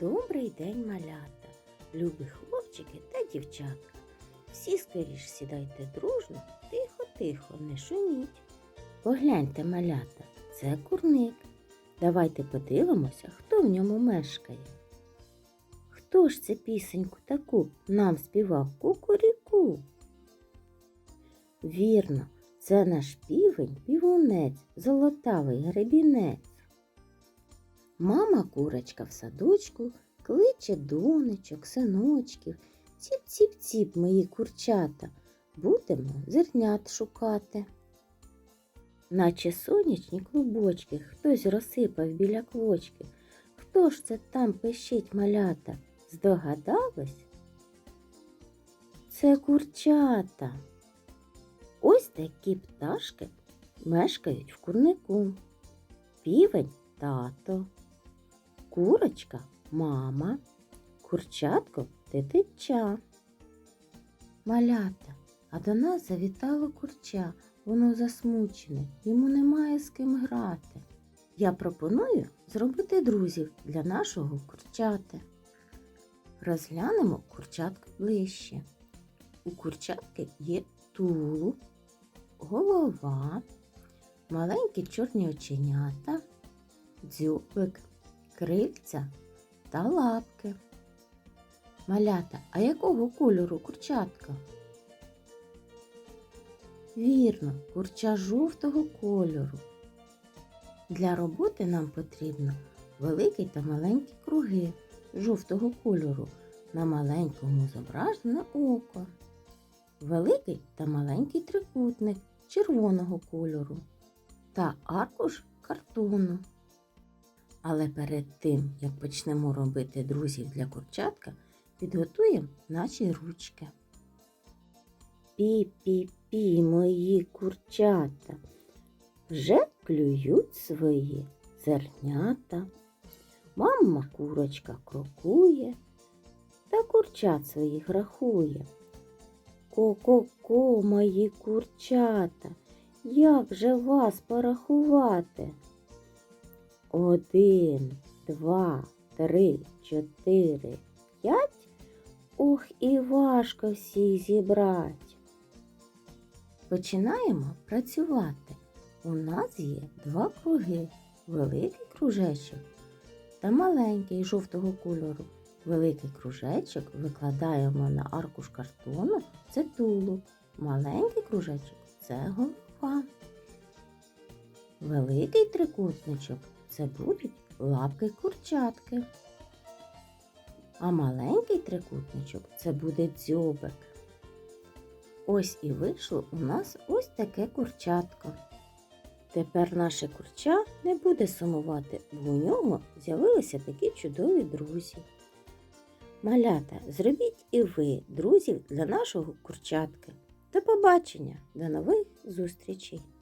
Добрий день, малята, любі хлопчики та дівчатка. Всі скоріш сідайте дружно, тихо-тихо, не шуміть. Погляньте, малята, це курник. Давайте подивимося, хто в ньому мешкає. Хто ж це пісеньку таку нам співав кукуріку? Вірно, це наш півень, півунець, золотавий гребінець. Мама курочка в садочку кличе донечок, синочків. Ціп-ціп-ціп, мої курчата, будемо зернят шукати. Наче сонячні клубочки хтось розсипав біля квочки. Хто ж це там пищить малята? Здогадались? Це курчата. Ось такі пташки мешкають в курнику. Півень тато, курочка мама, курчатко дитича. Малята, а до нас завітало курча, воно засмучене, йому немає з ким грати. Я пропоную зробити друзів для нашого курчати. Розглянемо курчатку ближче. У курчатки є тулуб, голова, маленькі чорні оченята, дзьобик, крильця та лапки. Малята, а якого кольору курчатка? Вірно, курча жовтого кольору. Для роботи нам потрібно великі та маленькі круги жовтого кольору на маленькому зображене око, великий та маленький трикутник червоного кольору та аркуш картону. Але перед тим, як почнемо робити друзів для курчатка, підготуємо наші ручки. Пі-пі-пі, мої курчата, вже клюють свої зернята. Мама курочка крокує та курчат своїх рахує. Ко-ко-ко, мої курчата, як же вас порахувати? Один, два, три, чотири, п'ять. Ох, і важко всіх зібрать. Починаємо працювати. У нас є два круги, великий кружечок та маленький жовтого кольору. Великий кружечок викладаємо на аркуш картону, це тулуб. Маленький кружечок це голова. Великий трикутничок це будуть лапки курчатки. А маленький трикутничок це буде дзьобик. Ось і вийшло у нас ось таке курчатко. Тепер наше курча не буде сумувати, бо у нього з'явилися такі чудові друзі. Малята, зробіть і ви друзів для нашого курчатки. До побачення, до нових зустрічей!